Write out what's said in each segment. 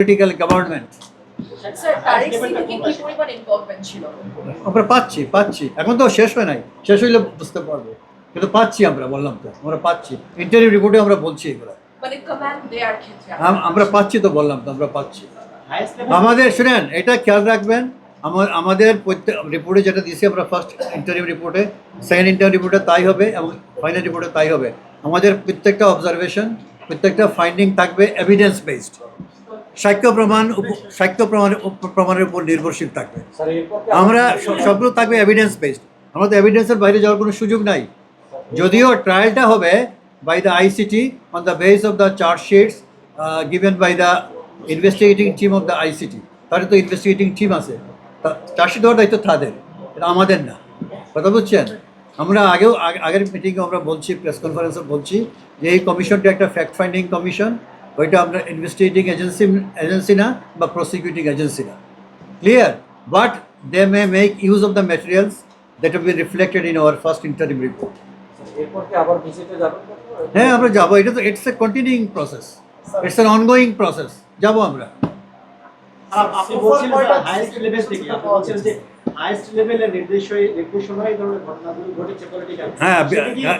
Political government আমরা পাচ্ছি পাচ্ছি। এখন তো শেষ হয় নাই। শেষ হইলে বুঝতে পারব। কিন্তু পাচ্ছি আমরা বললাম তো। আমরা পাচ্ছি। ইন্টারভিউ রিপোর্টে আমরা বলছি এগুলো। মানে আমরা পাচ্ছি তো বললাম তো আমরা পাচ্ছি। আমাদের শুনেন এটা খেয়াল রাখবেন আমার আমাদের প্রত্যেক রিপোর্টে যেটা দিয়েছি আমরা ফার্স্ট ইন্টারভিউ রিপোর্টে সেকেন্ড ইন্টারভিউ রিপোর্টে তাই হবে এবং ফাইনাল রিপোর্টে তাই হবে। আমাদের প্রত্যেকটা অবজারভেশন প্রত্যেকটা ফাইন্ডিং থাকবে এভিডেন্স বেসড সাক্ষ্য প্রমাণ সাক্ষ্য প্রমাণ প্রমাণের উপর নির্ভরশীল থাকবে। আমরা সব- সবগুলো থাকবে এভিডেন্স বেসড আমরা তো এভিডেন্সের বাইরে যাওয়ার কোনো সুযোগ নাই। যদিও ট্রায়ালটা হবে by the ICT on the base of the chargesheets given by the investigating team of the ICT তাহলে তো ইনভেস্টিগেটিং টিম আছে। চার্জশিট দেওয়ার দায়িত্ব তাদের। এটা আমাদের না। কথা বুঝছেন? আমরা আগেও আগের মিটিংয়ে আমরা বলছি প্রেস কনফারেন্সে বলছি যে এই কমিশনটা একটা ফ্যাক্ট ফাইন্ডিং কমিশন ওইটা আমরা ইনভেস্টিগেটিং এজেন্সি এজেন্সি না বা প্রসিকিউটিং এজেন্সি না। Clear but they may make use of the materials that have been reflected in our first interim report এরপর কি আবার ভিজিটে যাবেন? হ্যাঁ আমরা যাব। এটা তো it's a continuing process it's an ongoing process যাব আমরা। আপনি বলছিলেন হাইয়েস্ট লেভেল থেকে আপনি বলছেন যে হাইয়েস্ট লেভেলের নির্দেশই নির্দেশনায় এই ধরনের ঘটনাগুলো ঘটেছে পলিটিক্যাল হ্যাঁ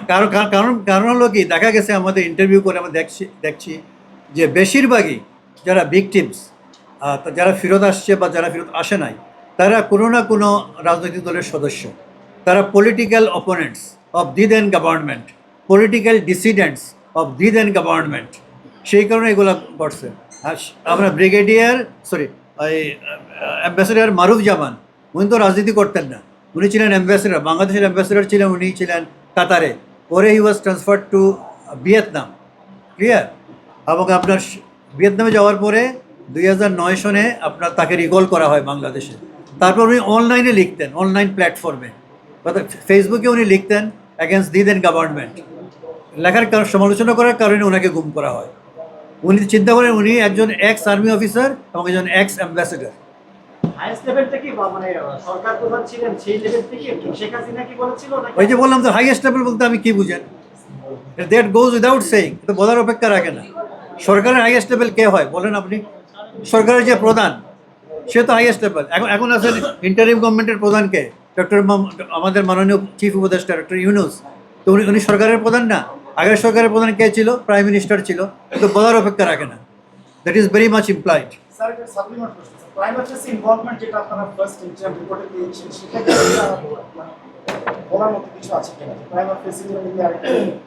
কারণ কারণ- কারণ কারণ হলো কি দেখা গেছে আমাদের ইন্টারভিউ করে আমরা দেখছি দেখছি। যে বেশিরভাগই যারা ভিকটিমস যারা ফেরত আসছে বা যারা ফেরত আসে নাই, তারা কোনো না কোনো রাজনৈতিক দলের সদস্য। তারা political opponents of the then government political dissidents of the then government সেই কারণে এগুলো ঘটছে। আমরা brigadier sorry ambassador Maruf Zaman, উনি তো রাজনীতি করতেন না। উনি ছিলেন অ্যাম্বাসেডার বাংলাদেশের অ্যাম্বাসেডার ছিলেন, উনি ছিলেন কাতারে। পরে he was transfer to Vietnam. Clear এবং আপনার ভিয়েতনামে যাওয়ার পরে দুই হাজার নয় সনে আপনার তাকে রিকল করা হয় বাংলাদেশে। তারপর উনি অনলাইনে লিখতেন অনলাইন প্ল্যাটফর্মে অর্থাৎ ফেসবুকে উনি লিখতেন অ্যাগেন্স্ট দি দেন গভর্নমেন্ট লেখার কারণ সমালোচনা করার কারণে ওনাকে গুম করা হয়। উনি চিন্তা করেন উনি একজন এক্স আর্মি অফিসার এবং একজন এক্স অ্যাম্বাসেডার মানে ওই যে বললাম তো হাইয়েস্ট লেভেল বলতে আমি কি বুঝেন? দ্যাট গোজ উইদাউট সেইং তো বলার অপেক্ষা রাখে না। সরকারের হাইয়েস্ট লেভেল কে হয়? বলেন আপনি। সরকারের যে প্রধান সে তো হাইয়েস্ট লেভেল এখন এখন আছেন ইন্টারিম গভর্নমেন্টের প্রধান কে? ডক্টর আমাদের মাননীয় চিফ উপদেষ্টা ডক্টর ইউনুস। তো উনি উনি সরকারের প্রধান না? আগের সরকারের প্রধান কে ছিল? প্রাইম মিনিস্টার ছিল। তো বলার অপেক্ষা রাখে না। That is very much implied আরেকটা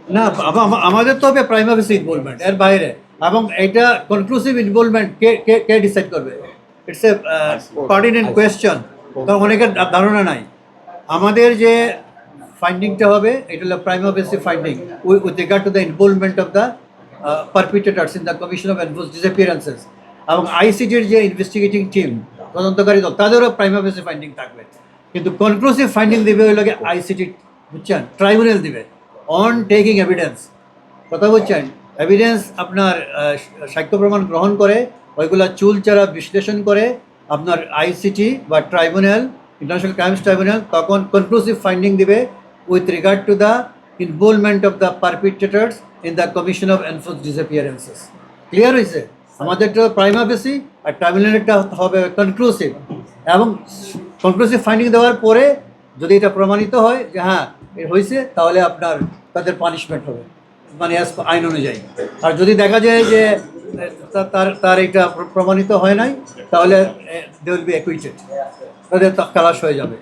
না আম- আম- আমাদের তো হবে প্রাইমারি ইনভলভমেন্ট এর বাইরে। এবং এটা কনক্লুসিভ ইনভলভমেন্ট কে কে কে ডিসাইড করবে? ইটস এ পার্টিনেন্ট কোয়েশ্চন কারণ অনেকের ধারণা নাই। আমাদের যে ফাইন্ডিংটা হবে এটা হলো primary finding with regard to the involvement of the perpetrators in the commission of enforce disappearances এবং আইসিটির যে ইনভেস্টিগেটিং টিম তদন্তকারী দল তাদেরও প্রাইমারি ফাইন্ডিং থাকবে। কিন্তু কনক্লুসিভ ফাইন্ডিং দেবে হলো আইসিটি বুঝছেন? ট্রাইব্যুনাল দিবে। অন টেকিং এভিডেন্স কথা বলছেন? এভিডেন্স আপনার সাক্ষ্য প্রমাণ গ্রহণ করে, ওইগুলা চুলচারা বিশ্লেষণ করে, আপনার আইসিটি বা ট্রাইব্যুনাল ইন্টারন্যাশনাল ক্রাইমস ট্রাইব্যুনাল তখন কনক্লুসিভ ফাইন্ডিং দিবে with regard to the involvement of the perpetrators in the commission of enforce disappearances clear হয়েছে আমাদেরটা প্রাইমা বেসি আর ট্রাইব্যুনালটা হবে কনক্লুসিভ এবং কনক্লুসিভ ফাইন্ডিং দেওয়ার পরে যদি এটা প্রমাণিত হয় যে হ্যাঁ হয়েছে তাহলে আপনার তাদের পানিশমেন্ট হবে। মানে আইন অনুযায়ী। আর যদি দেখা যায় যে তার তার এটা প্রমাণিত হয় নাই, তাহলে দে উইল বি অ্যাকুইটেড তাদের খালাস হয়ে যাবে।